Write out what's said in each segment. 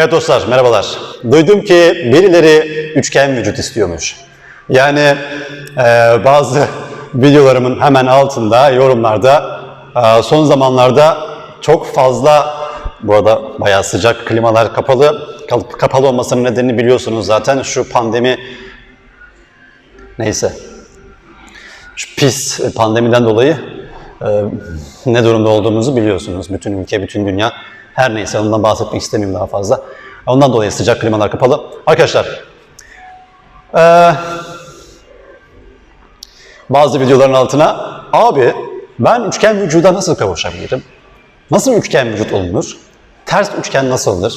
Evet dostlar merhabalar. Duydum ki birileri üçgen vücut istiyormuş. Yani e, bazı videolarımın hemen altında yorumlarda e, son zamanlarda çok fazla bu arada bayağı sıcak klimalar kapalı kapalı olmasının nedenini biliyorsunuz zaten şu pandemi neyse şu pis pandemiden dolayı e, ne durumda olduğumuzu biliyorsunuz. Bütün ülke, bütün dünya. Her neyse ondan bahsetmek istemiyorum daha fazla. Ondan dolayı sıcak klimalar kapalı. Arkadaşlar, e, bazı videoların altına abi ben üçgen vücuda nasıl kavuşabilirim? Nasıl üçgen vücut olunur? Ters üçgen nasıl olur?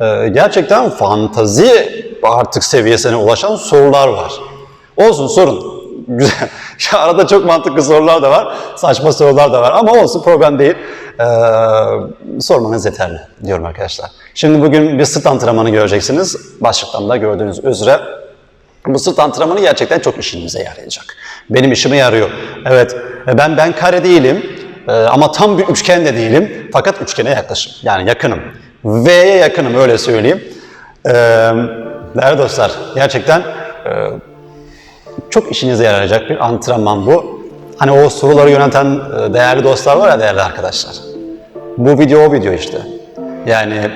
E, gerçekten fantazi artık seviyesine ulaşan sorular var. Olsun sorun. Güzel. Arada çok mantıklı sorular da var, saçma sorular da var ama olsun problem değil. Ee, sormanız yeterli diyorum arkadaşlar. Şimdi bugün bir sırt antrenmanı göreceksiniz. Başlıktan da gördüğünüz üzere. Bu sırt antrenmanı gerçekten çok işinize yarayacak. Benim işime yarıyor. Evet, ben ben kare değilim ee, ama tam bir üçgen de değilim. Fakat üçgene yaklaşım. Yani yakınım. V'ye yakınım öyle söyleyeyim. Ee, değerli dostlar, gerçekten e, çok işinize yarayacak bir antrenman bu. Hani o soruları yöneten e, değerli dostlar var ya değerli arkadaşlar. Bu video o video işte. Yani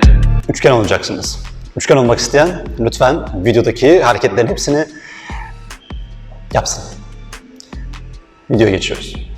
üçgen olacaksınız. Üçgen olmak isteyen lütfen videodaki hareketlerin hepsini yapsın. Videoya geçiyoruz.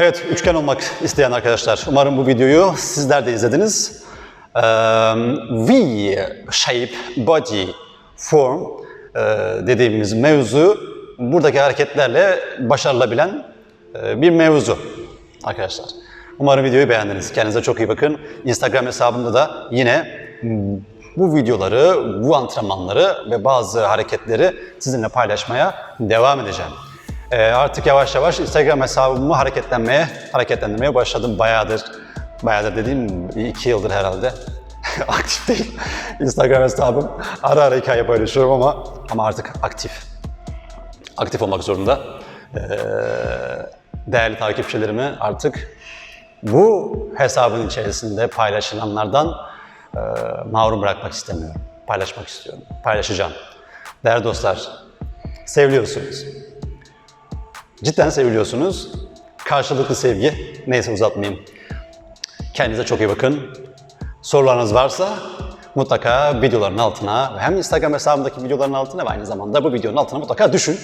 Evet, üçgen olmak isteyen arkadaşlar, umarım bu videoyu sizler de izlediniz. Eee, V-shape body form dediğimiz mevzu buradaki hareketlerle başarılabilen bir mevzu arkadaşlar. Umarım videoyu beğendiniz. Kendinize çok iyi bakın. Instagram hesabımda da yine bu videoları, bu antrenmanları ve bazı hareketleri sizinle paylaşmaya devam edeceğim. Ee, artık yavaş yavaş Instagram hesabımı hareketlenmeye, hareketlendirmeye başladım bayağıdır. Bayağıdır dediğim iki yıldır herhalde. aktif değil. Instagram hesabım. Ara ara hikaye paylaşıyorum ama ama artık aktif. Aktif olmak zorunda. Ee, değerli takipçilerimi artık bu hesabın içerisinde paylaşılanlardan e, mahrum bırakmak istemiyorum. Paylaşmak istiyorum. Paylaşacağım. Değerli dostlar, seviliyorsunuz. Cidden seviliyorsunuz. Karşılıklı sevgi. Neyse uzatmayayım. Kendinize çok iyi bakın. Sorularınız varsa mutlaka videoların altına hem Instagram hesabımdaki videoların altına ve aynı zamanda bu videonun altına mutlaka düşün.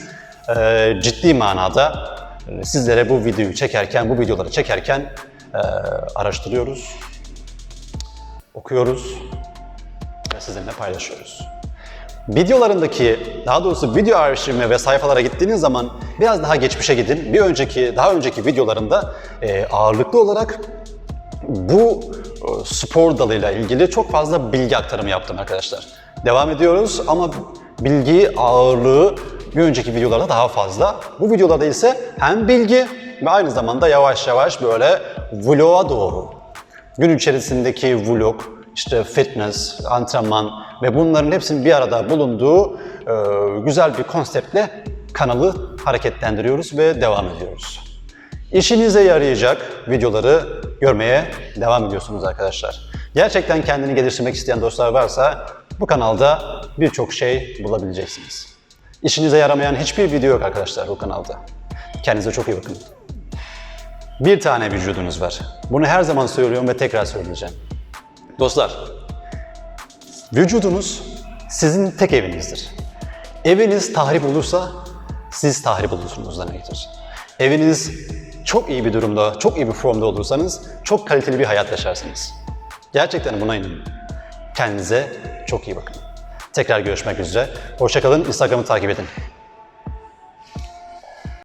Ee, ciddi manada e, sizlere bu videoyu çekerken, bu videoları çekerken e, araştırıyoruz, okuyoruz ve sizinle paylaşıyoruz. Videolarındaki, daha doğrusu video arşivime ve sayfalara gittiğiniz zaman biraz daha geçmişe gidin. Bir önceki, daha önceki videolarında e, ağırlıklı olarak bu e, spor dalıyla ilgili çok fazla bilgi aktarımı yaptım arkadaşlar. Devam ediyoruz ama bilgi ağırlığı bir önceki videolarda daha fazla. Bu videolarda ise hem bilgi ve aynı zamanda yavaş yavaş böyle vloga doğru gün içerisindeki vlog, işte fitness, antrenman ve bunların hepsinin bir arada bulunduğu e, güzel bir konseptle kanalı hareketlendiriyoruz ve devam ediyoruz. İşinize yarayacak videoları görmeye devam ediyorsunuz arkadaşlar. Gerçekten kendini geliştirmek isteyen dostlar varsa bu kanalda birçok şey bulabileceksiniz. İşinize yaramayan hiçbir video yok arkadaşlar bu kanalda. Kendinize çok iyi bakın. Bir tane vücudunuz var. Bunu her zaman söylüyorum ve tekrar söyleyeceğim. Dostlar, vücudunuz sizin tek evinizdir. Eviniz tahrip olursa siz tahrip olursunuz demektir. Eviniz çok iyi bir durumda, çok iyi bir formda olursanız çok kaliteli bir hayat yaşarsınız. Gerçekten buna inanın. Kendinize çok iyi bakın. Tekrar görüşmek üzere. Hoşçakalın. Instagram'ı takip edin.